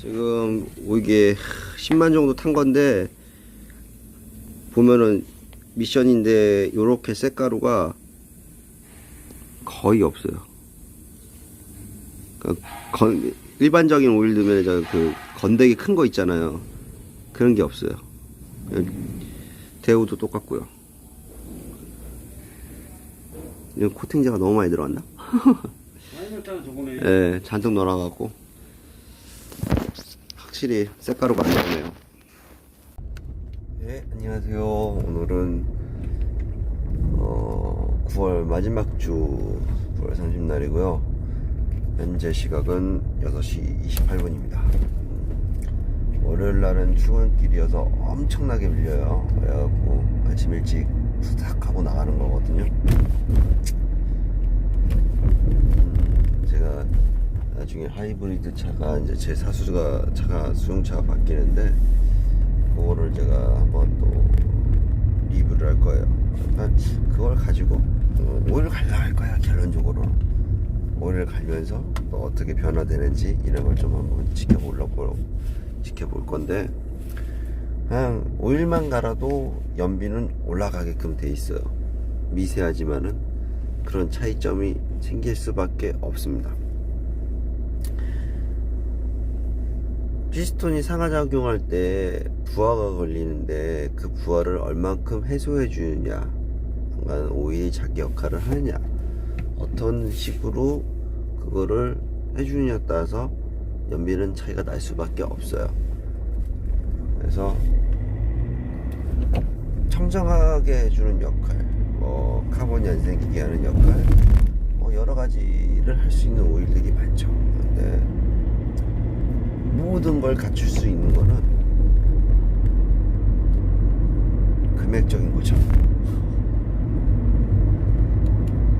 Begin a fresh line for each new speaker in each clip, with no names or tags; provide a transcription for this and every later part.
지금 이게 10만 정도 탄 건데 보면은 미션인데 요렇게 쇳가루가 거의 없어요. 그러니까 건- 일반적인 오일 넣으면 저그 건더기 큰 거 있잖아요. 그런 게 없어요. 대우도 똑같고요. 코팅제가 너무 많이
넣었잖아 저번에
예, 잔뜩 넣어놔갖고 확실히 색가루가 안 나오네요. 네, 안녕하세요. 오늘은 어, 9월 마지막 주 9월 30날이고요. 현재 시각은 6시 28분입니다. 월요일 날은 출근길이어서 엄청나게 밀려요. 그래갖고 아침 일찍 후딱 하고 나가는 거거든요. 제가 나중에 하이브리드 차가 이제 제 사수가 차가 수용차가 바뀌는데 그거를 제가 한번 또 리뷰를 할 거예요. 그걸 가지고 어, 오일 갈라 할 거야 결론적으로 오일 갈면서 또 어떻게 변화되는지 이런 걸 좀 한번 지켜보려고 지켜볼 건데 그냥 오일만 갈아도 연비는 올라가게끔 돼 있어요. 미세하지만은 그런 차이점이 생길 수밖에 없습니다. 피스톤이 상하작용할 때 부하가 걸리는데 그 부하를 얼만큼 해소해 주느냐 그러니까 오일이 자기 역할을 하느냐 어떤 식으로 그거를 해주느냐에 따라서 연비는 차이가 날 수밖에 없어요. 그래서 청정하게 해주는 역할 뭐 카본이 안 생기게 하는 역할 뭐 여러 가지를 할 수 있는 오일들이 많죠. 근데 모든 걸 갖출 수 있는 거는 금액적인 거죠.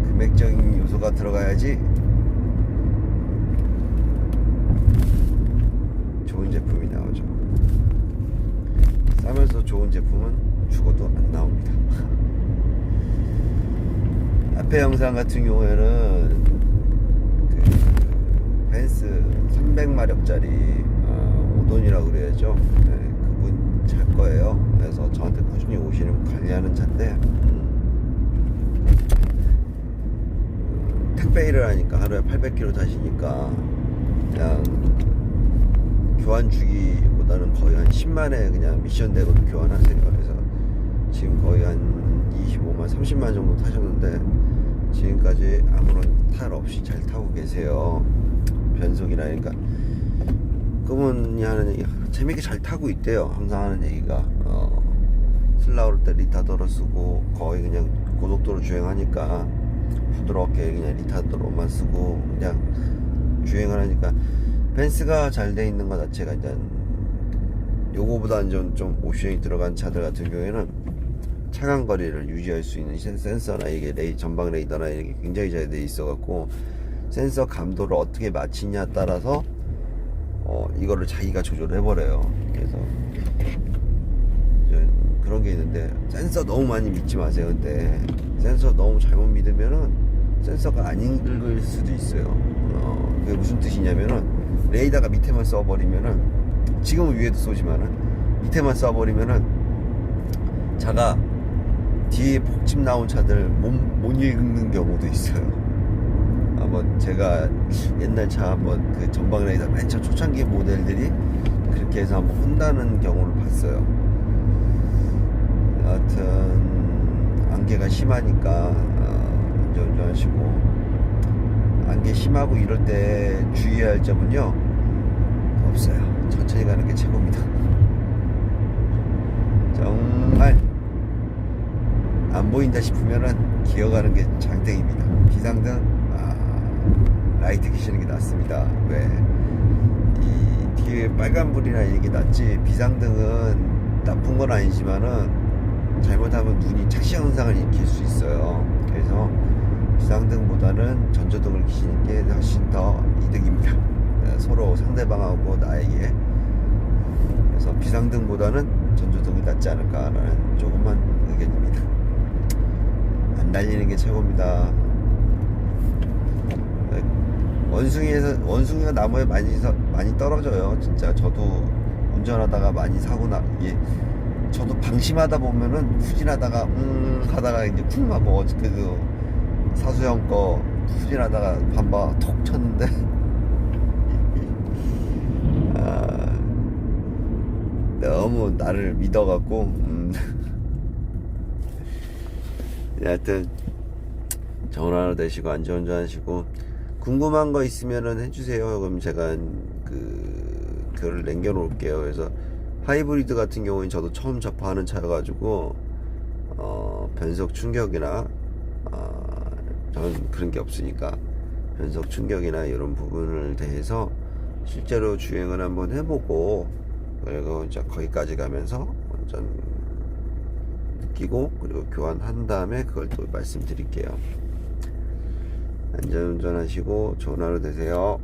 금액적인 요소가 들어가야지 좋은 제품이 나오죠. 싸면서 좋은 제품은 죽어도 안 나옵니다. 앞에 영상 같은 경우에는 그 벤스 300 마력짜리 어, 5돈이라고 그래야죠. 네, 그분 잘 거예요. 그래서 저한테 꾸준히 오시는 관리하는 차인데 음, 음, 택배 일을 하니까 하루에 800km 타시니까 그냥 교환 주기보다는 거의 한 10만에 그냥 미션 대로도 교환하세요. 그래서 지금 거의 한 25만, 30만 정도 타셨는데 지금까지 아무런 탈 없이 잘 타고 계세요. 변속이나 그러니까 그분이 하는 얘기 재밌게 잘 타고 있대요. 항상 하는 얘기가 어, 슬라우를 때 리타더로 쓰고 거의 그냥 고속도로 주행하니까 부드럽게 그냥 리타더로만 쓰고 그냥 주행을 하니까 벤스가 잘 돼 있는 것 자체가 일단 요거보다는 좀, 좀 옵션이 들어간 차들 같은 경우에는 차간 거리를 유지할 수 있는 센- 센서나 이게 레이 전방 레이더나 이게 굉장히 잘 돼 있어 갖고 센서 감도를 어떻게 맞추냐 따라서 어 이거를 자기가 조절을 해버려요. 그래서 그런 게 있는데 센서 너무 많이 믿지 마세요. 근데 센서 너무 잘못 믿으면은 센서가 안 읽을 수도 있어요. 어 그게 무슨 뜻이냐면은 레이더가 밑에만 써버리면은 지금은 위에도 쏘지만은 밑에만 쏴버리면은 차가 뒤에 폭집 나온 차들 못, 못 읽는 경우도 있어요. 한번 제가 옛날 차 한번 그 전방 레이더 맨 처음 초창기 모델들이 그렇게 해서 한번 혼나는 경우를 봤어요. 여하튼 안개가 심하니까 어, 운전 하시고 안개 심하고 이럴 때 주의해야 할 점은요 없어요. 천천히 가는 게 최고입니다. 정말 안 보인다 싶으면은 기어가는 게 장땡입니다. 비상등 아, 라이트 켜시는 게 낫습니다. 왜? 이 뒤에 빨간불이나 이게 낫지 비상등은 나쁜 건 아니지만은 잘못하면 눈이 착시 현상을 일으킬 수 있어요. 그래서 비상등보다는 전조등을 켜시는 게 훨씬 더 이득입니다. 네, 서로 상대방하고 나에게 그래서 비상등보다는 전조등이 낫지 않을까라는 조그만 의견입니다. 안 달리는 게 최고입니다. 원숭이에서 원숭이가 나무에 많이 서, 많이 떨어져요. 진짜 저도 운전하다가 많이 사고 나 예. 저도 방심하다 보면은 후진하다가 음 하다가 이제 쿵막 뭐 어저께도 사수형 거 후진하다가 반바 톡 쳤는데 아, 너무 나를 믿어갖고 음. 하여튼 좋은 하루 되시고 안전운전하시고 궁금한 거 있으면은 해주세요. 그럼 제가 그 그걸 남겨놓을게요. 그래서 하이브리드 같은 경우는 저도 처음 접하는 차여가지고 어, 변속 충격이나 어, 저는 그런 게 없으니까 변속 충격이나 이런 부분을 대해서 실제로 주행을 한번 해보고 그리고 이제 거기까지 가면서 완전 느끼고 그리고 교환한 다음에 그걸 또 말씀드릴게요. 안전운전하시고 좋은 하루 되세요.